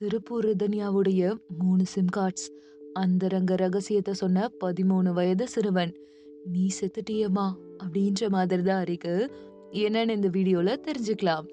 திருப்பூர் ரிதன்யாவுடைய மூணு sim cards அந்தரங்க ரகசியத்தை சொன்ன பதிமூணு வயது சிறுவன் நீ செத்துட்டியம்மா? அப்படின்ற மாதிரி தான் இருக்கு. என்னன்னு இந்த வீடியோல தெரிஞ்சுக்கலாம்.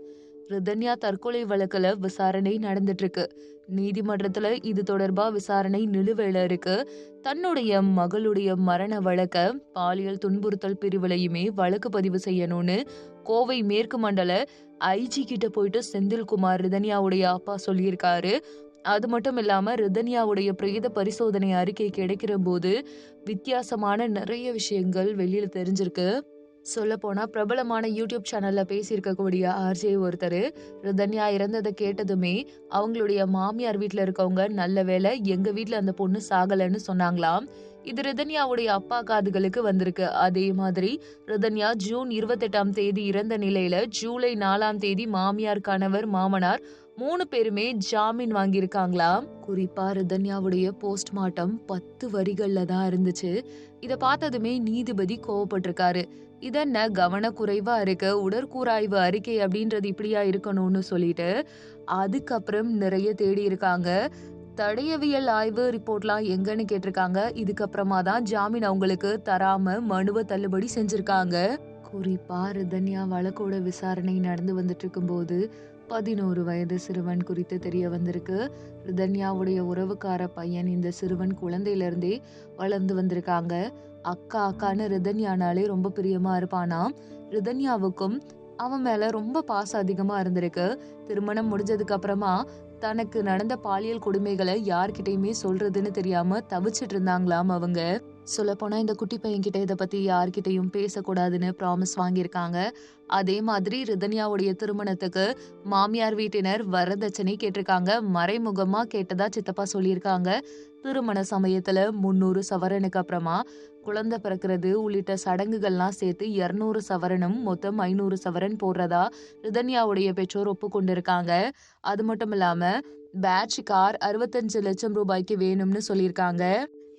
ரிதன்யா தற்கொலை வழக்கில் விசாரணை நடந்துட்டு இருக்கு இது தொடர்பாக விசாரணை நிலுவையில் இருக்கு. தன்னுடைய மகளுடைய மரண வழக்க பாலியல் துன்புறுத்தல் பிரிவுலையுமே வழக்கு பதிவு செய்யணும்னு கோவை மேற்கு மண்டல ஐஜி கிட்ட போயிட்டு செந்தில்குமார் ரிதன்யாவுடைய அப்பா சொல்லியிருக்காரு. அது மட்டும் இல்லாம ரிதன்யாவுடைய பிரேத பரிசோதனை அறிக்கை கிடைக்கிற போது வித்தியாசமான நிறைய விஷயங்கள் வெளியில தெரிஞ்சிருக்கு. சொல்ல போனா பிரபலமான யூடியூப் சேனல்ல பேசியிருக்கக்கூடிய ஆர்ஜே ஒருத்தர் ரிதன்யா இறந்ததை கேட்டதுமே அவங்களுடைய மாமியார் வீட்டில் இருக்கவங்க நல்ல வேளை எங்க வீட்டில் அந்த பொண்ணு சாகலைன்னு சொன்னாங்களாம். இது ரிதன்யாவுடைய அப்பா காதுகளுக்கு வந்திருக்கு. அதே மாதிரி ரிதன்யா ஜூன் இருபத்தெட்டாம் தேதி இறந்த நிலையில ஜூலை நாலாம் தேதி மாமியார் கணவர் மாமனார் மூணு பேருமே ஜாமீன் வாங்கியிருக்காங்களாம் குறிப்பா ரிதன்யாவுடைய போஸ்ட்மார்ட்டம் பத்து வரிகள்ல தான் இருந்துச்சு. இதை பார்த்ததுமே நீதிபதி கோவப்பட்டிருக்காரு. இதென்ன கவனக்குறைவா இருக்கு உடற்கூறாய்வு அறிக்கை அப்படின்றது இப்படியா இருக்கணும்னு சொல்லிட்டு அதுக்கப்புறம் நிறைய தேடி இருக்காங்க. தடயவியல் ஆய்வு ரிப்போர்ட்லாம் எங்கன்னு கேட்டிருக்காங்க. இதுக்கப்புறமா தான் ஜாமீன் அவங்களுக்கு தராம மனுவை தள்ளுபடி செஞ்சிருக்காங்க. குறிப்பா ரிதன்யா வழக்கோட விசாரணை நடந்து வந்துட்டு இருக்கும்போது பதினோரு வயது சிறுவன் குறித்து தெரிய வந்திருக்கு. ரிதன்யாவுடைய உறவுக்கார பையன் இந்த சிறுவன் குழந்தையிலிருந்தே வளர்ந்து வந்திருக்காங்க. அக்கா அக்கான்னு ரிதன்யானாலே ரொம்ப பிரியமா இருப்பானாம் ரிதன்யாவுக்கும் அவன் மேல ரொம்ப பாசம் அதிகமா இருந்திருக்கு. திருமணம் முடிஞ்சதுக்கு அப்புறமா தனக்கு நடந்த பாலியல் கொடுமைகளை யார்கிட்டயுமே சொல்றதுன்னு தெரியாம தவிச்சிட்டு இருந்தாங்களாம் அவங்க. சொல்லப்போனா இந்த குட்டி பையன்கிட்ட இதை பத்தி யார்கிட்டயும் பேசக்கூடாதுன்னு ப்ராமிஸ் வாங்கியிருக்காங்க. அதே மாதிரி ரிதன்யாவுடைய திருமணத்துக்கு மாமியார் வீட்டினர் வரதட்சணை கேட்டிருக்காங்க. மறைமுகமா கேட்டதா சித்தப்பா சொல்லியிருக்காங்க. திருமண சமயத்துல முன்னூறு சவரனுக்கு அப்புறமா குழந்தை பிறக்கிறது உள்ளிட்ட சடங்குகள்லாம் சேர்த்து இருநூறு சவரனும் மொத்தம் ஐநூறு சவரன் போடுறதா ரிதன்யாவுடைய பெற்றோர் ஒப்புக்கொண்டிருக்காங்க. அது மட்டும் இல்லாம பேட்ச் கார் அறுபத்தஞ்சு லட்சம் ரூபாய்க்கு வேணும்னு சொல்லியிருக்காங்க.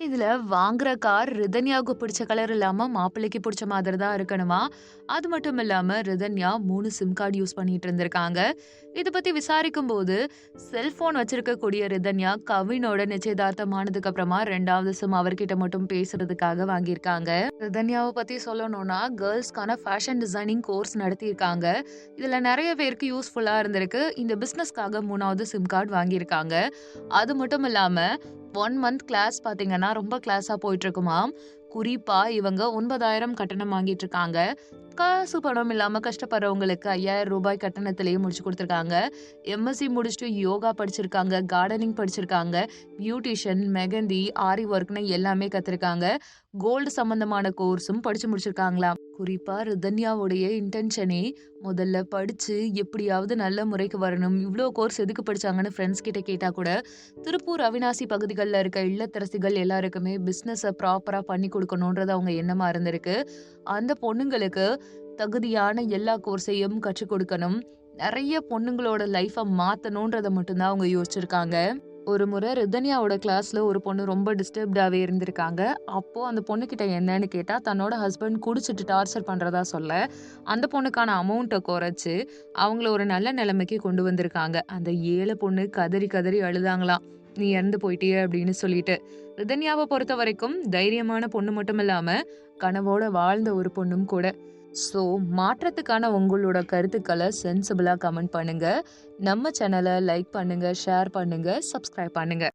இதுல வாங்குற கார் ரிதன்யாவுக்கு பிடிச்ச கலர் இல்லாம மாப்பிள்ளைக்கு பிடிச்ச மாதிரி தான் இருக்கணுமா? அது மட்டும் இல்லாம ரிதன்யா மூணு சிம் கார்டு யூஸ் பண்ணிட்டு இருந்திருக்காங்க. இதை பத்தி விசாரிக்கும் போது செல்போன் வச்சிருக்கக்கூடிய ரிதன்யா கவினோட நிச்சயதார்த்தமானதுக்கு அப்புறமா ரெண்டாவது சிம் அவர்கிட்ட மட்டும் பேசுறதுக்காக வாங்கியிருக்காங்க. ரிதன்யாவை பத்தி சொல்லணும்னா கேர்ள்ஸ்க்கான ஃபேஷன் டிசைனிங் கோர்ஸ் நடத்தியிருக்காங்க. இதுல நிறைய பேருக்கு யூஸ்ஃபுல்லா இருந்திருக்கு. இந்த பிசினஸ்க்காக மூணாவது சிம் கார்டு வாங்கியிருக்காங்க. அது மட்டும் இல்லாம ஒன் மந்த் கிளாஸ் பார்த்தீங்கன்னா ரொம்ப கிளாஸாக போயிட்டுருக்குமா குறிப்பாக இவங்க ஒன்பதாயிரம் கட்டணம் வாங்கிட்டு இருக்காங்க காசு பணம் இல்லாமல் கஷ்டப்படுறவங்களுக்கு ஐயாயிரம் ரூபாய் கட்டணத்திலேயே முடிச்சு கொடுத்துருக்காங்க. எம்எஸ்சி முடிச்சுட்டு யோகா படிச்சிருக்காங்க கார்டனிங் படிச்சிருக்காங்க. பியூட்டிஷியன் மெகந்தி ஆரி ஒர்க்னு எல்லாமே கற்றுருக்காங்க கோல்டு சம்மந்தமான கோர்ஸும் படித்து முடிச்சிருக்காங்களாம். குறிப்பாக ரிதன்யாவுடைய இன்டென்ஷனே முதல்ல படித்து எப்படியாவது நல்ல முறைக்கு வரணும். இவ்வளோ கோர்ஸ் எதுக்கு படித்தாங்கன்னு ஃப்ரெண்ட்ஸ் கிட்ட கேட்டால் கூட திருப்பூர் அவினாசி பகுதிகளில் இருக்க இல்லத்தரசிகள் எல்லாருக்குமே பிஸ்னஸை ப்ராப்பராக பண்ணி கொடுக்கணுன்றது அவங்க எண்ணமாக இருந்திருக்கு. அந்த பொண்ணுங்களுக்கு தகுதியான எல்லா கோர்ஸையும் கற்றுக் கொடுக்கணும். நிறைய பொண்ணுங்களோட லைஃப்பை மாற்றணுன்றதை மட்டும்தான் அவங்க யோசிச்சிருக்காங்க. ஒரு முறை ரிதன்யாவோட கிளாஸில் ஒரு பொண்ணு ரொம்ப டிஸ்டர்ப்டாகவே இருந்திருக்காங்க. அப்போது அந்த பொண்ணுக்கிட்ட என்னன்னு கேட்டால் தன்னோட ஹஸ்பண்ட் குடிச்சிட்டு டார்ச்சர் பண்ணுறதா சொல்ல அந்த பொண்ணுக்கான அமௌண்ட்டை குறைச்சி அவங்கள ஒரு நல்ல நிலைமைக்கு கொண்டு வந்திருக்காங்க. அந்த ஏழை பொண்ணு கதறி கதறி அழுதாங்களாம் நீ இறந்து போயிட்டியே அப்படின்னு சொல்லிட்டு. ரிதன்யாவை பொறுத்த வரைக்கும் தைரியமான பொண்ணு மட்டும் இல்லாமல் கனவோட வாழ்ந்த ஒரு பொண்ணும் கூட. ஸோ மாற்றத்துக்கான உங்களோட கருத்துக்களை சென்சிபிளாக கமெண்ட் பண்ணுங்கள் நம்ம சேனலை லைக் பண்ணுங்கள் ஷேர் பண்ணுங்கள் சப்ஸ்கிரைப் பண்ணுங்கள்